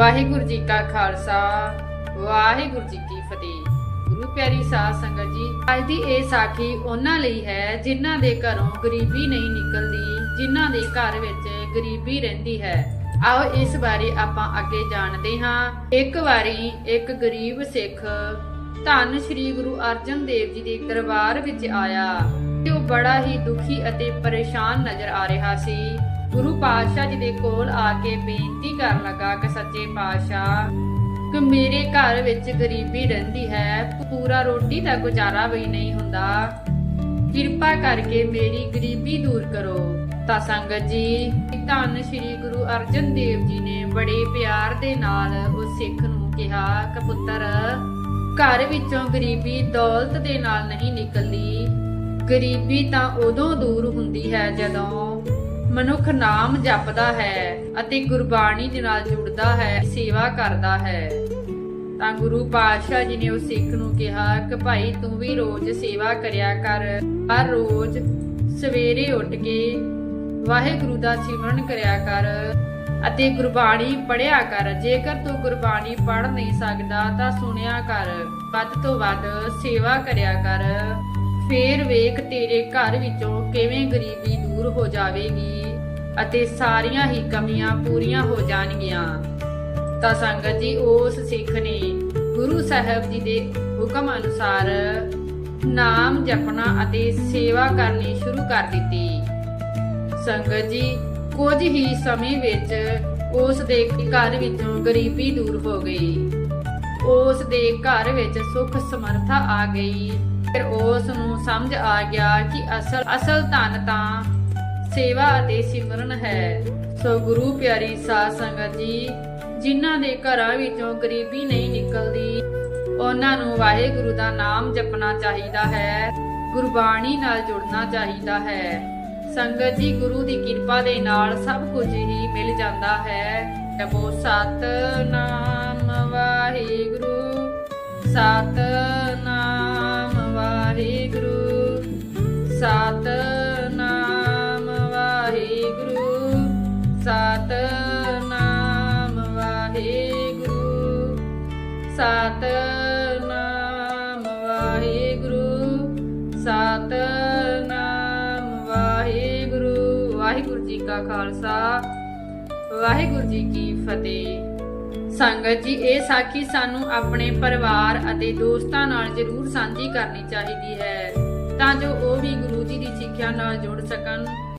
ਵਾਹਿਗੁਰੂ ਜੀ ਕਾ ਖਾਲਸਾ, ਵਾਹਿਗੁਰੂ ਜੀ ਕੀ ਫਤਿਹ। ਗੁਰੂ ਪਿਆਰੀ ਸਾਧ ਸੰਗਤ ਜੀ, ਅੱਜ ਦੀ ਇਹ ਸਾਖੀ ਉਹਨਾਂ ਲਈ ਹੈ ਜਿਨ੍ਹਾਂ ਦੇ ਘਰੋਂ ਗਰੀਬੀ ਨਹੀਂ ਨਿਕਲਦੀ, ਜਿਨ੍ਹਾਂ ਦੇ ਘਰ ਵਿੱਚ ਗਰੀਬੀ ਰਹਿੰਦੀ ਹੈ। ਆਓ ਇਸ ਬਾਰੇ ਆਪਾਂ ਅੱਗੇ ਜਾਣਦੇ ਹਾਂ। ਇੱਕ ਵਾਰੀ ਇੱਕ ਗਰੀਬ ਸਿੱਖ ਧੰਨ ਸ੍ਰੀ ਗੁਰੂ ਅਰਜਨ ਦੇਵ ਜੀ ਦੇ ਦਰਬਾਰ ਵਿੱਚ ਆਇਆ ਤੇ ਉਹ ਬੜਾ ਹੀ ਦੁਖੀ ਅਤੇ ਪਰੇਸ਼ਾਨ ਨਜ਼ਰ ਆ ਰਿਹਾ ਸੀ। ਗੁਰੂ ਪਾਤਸ਼ਾਹ ਜੀ ਦੇ ਕੋਲ ਆ ਕੇ ਬੇਨਤੀ ਕਰਨ ਲੱਗਾ ਕਿ ਸੱਚੇ ਪਾਤਸ਼ਾਹ, ਕਿ ਮੇਰੇ ਘਰ ਵਿੱਚ ਗਰੀਬੀ ਰਹਿੰਦੀ ਹੈ, ਪੂਰਾ ਰੋਟੀ ਦਾ ਗੁਜ਼ਾਰਾ ਵੀ ਨਹੀਂ ਹੁੰਦਾ। ਕਿਰਪਾ ਕਰਕੇ ਮੇਰੀ ਗਰੀਬੀ ਦੂਰ ਕਰੋ। ਤਾਂ ਸੰਗਤ ਜੀ, ਧੰਨ ਸ੍ਰੀ ਗੁਰੂ ਅਰਜਨ ਦੇਵ ਜੀ ਨੇ ਬੜੇ ਪਿਆਰ ਦੇ ਨਾਲ ਉਸ ਸਿੱਖ ਨੂੰ ਕਿਹਾ ਕਿ ਪੁੱਤਰ ਘਰ ਵਿੱਚੋਂ ਗਰੀਬੀ ਦੌਲਤ ਦੇ ਨਾਲ ਨਹੀਂ ਨਿਕਲਦੀ। ਗਰੀਬੀ ਤਾਂ ਉਦੋਂ ਦੂਰ ਹੁੰਦੀ ਹੈ ਜਦੋਂ ਮਨੁੱਖ ਨਾਮ ਜਪਦਾ ਹੈ ਅਤੇ ਗੁਰਬਾਣੀ ਦੇ ਨਾਲ ਜੁੜਦਾ ਹੈ, ਸੇਵਾ ਕਰਦਾ ਹੈ। ਤਾਂ ਗੁਰੂ ਪਾਤਸ਼ਾਹ ਜੀ ਨੇ ਉਸ ਸਿੱਖ ਨੂੰ ਕਿਹਾ ਕਿ ਭਾਈ ਤੂੰ ਵੀ ਰੋਜ਼ ਸੇਵਾ ਕਰਿਆ ਕਰ। ਹਰ ਰੋਜ਼ ਸਵੇਰੇ ਉੱਠ ਕੇ ਵਾਹਿਗੁਰੂ ਦਾ ਸਿਮਰਨ ਕਰਿਆ ਕਰ ਅਤੇ ਗੁਰਬਾਣੀ ਪੜ੍ਹਿਆ ਕਰ। ਜੇਕਰ ਤੂੰ ਗੁਰਬਾਣੀ ਪੜ੍ਹ ਨਹੀਂ ਸਕਦਾ ਤਾਂ ਸੁਣਿਆ ਕਰ। ਵੱਧ ਤੋਂ ਵੱਧ ਸੇਵਾ ਕਰਿਆ ਕਰ। ਫੇਰ ਵੇਖ ਤੇਰੇ ਘਰ ਵਿੱਚੋਂ ਕਿਵੇਂ ਗਰੀਬੀ ਦੂਰ ਹੋ ਜਾਵੇਗੀ ਅਤੇ ਸਾਰੀਆਂ ਹੀ ਕਮੀਆਂ ਪੂਰੀਆਂ ਹੋ ਜਾਣਗੀਆਂ। ਤਾਂ ਸੰਗਤ ਜੀ, ਉਸ ਸਿੱਖ ਨੇ ਗੁਰੂ ਸਾਹਿਬ ਜੀ ਦੇ ਹੁਕਮ ਅਨੁਸਾਰ ਨਾਮ ਜਪਣਾ ਅਤੇ ਸੇਵਾ ਕਰਨੀ ਸ਼ੁਰੂ ਕਰ ਦਿੱਤੀ। ਸੰਗਤ ਜੀ, ਕੁਝ ਹੀ ਸਮੇਂ ਵਿੱਚ ਉਸ ਦੇ ਘਰ ਵਿੱਚੋਂ ਗਰੀਬੀ ਦੂਰ ਹੋ ਗਈ। ਉਸ ਦੇ ਘਰ ਵਿੱਚ ਸੁਖ ਸਮਰਥਾ ਆ ਗਈ। ਫਿਰ ਉਸ ਨੂੰ ਸਮਝ ਆ ਗਿਆ ਕਿ ਅਸਲ ਅਸਲ ਧਨ ਤਾਂ ਸੇਵਾ ਅਤੇ ਸਿਮਰਨ ਹੈ। ਸੋ ਗੁਰੂ ਪਿਆਰੀ ਸਾਧ ਸੰਗਤ ਜੀ, ਜਿਨ੍ਹਾਂ ਦੇ ਘਰਾਂ ਵਿੱਚੋਂ ਗਰੀਬੀ ਨਹੀਂ ਨਿਕਲਦੀ, ਉਹਨਾਂ ਨੂੰ ਵਾਹਿਗੁਰੂ ਦਾ ਨਾਮ ਜਪਣਾ ਚਾਹੀਦਾ ਹੈ, ਗੁਰਬਾਣੀ ਨਾਲ ਜੁੜਨਾ ਚਾਹੀਦਾ ਹੈ। ਸੰਗਤ ਜੀ, ਗੁਰੂ ਦੀ ਕਿਰਪਾ ਦੇ ਨਾਲ ਸਭ ਕੁਝ ਹੀ ਮਿਲ ਜਾਂਦਾ ਹੈ। ਜਪੋ ਸਤਨਾਮ ਵਾਹਿਗੁਰੂ। ਸਤਨਾਮ ਸਤਨਾਮ ਵਾਹਿਗੁਰੂ ਸਤਨਾਮ ਵਾਹਿਗੁਰੂ ਸਤਨਾਮ ਵਾਹਿਗੁਰੂ ਸਤਨਾਮ ਵਾਹਿਗੁਰੂ। ਵਾਹਿਗੁਰੂ ਜੀ ਕਾ ਖਾਲਸਾ, ਵਾਹਿਗੁਰੂ ਜੀ ਕੀ ਫਤਿਹ। ਸੰਗਤ ਜੀ, ਇਹ ਸਾਖੀ ਸਾਨੂੰ ਆਪਣੇ ਪਰਿਵਾਰ ਅਤੇ ਦੋਸਤਾਂ ਨਾਲ ਜ਼ਰੂਰ ਸਾਂਝੀ ਕਰਨੀ ਚਾਹੀਦੀ ਹੈ। ਤਾਂ ਜੋ ਉਹ ਵੀ ਗੁਰੂ ਜੀ ਦੀ ਸਿੱਖਿਆ ਨਾਲ ਜੁੜ ਸਕਣ।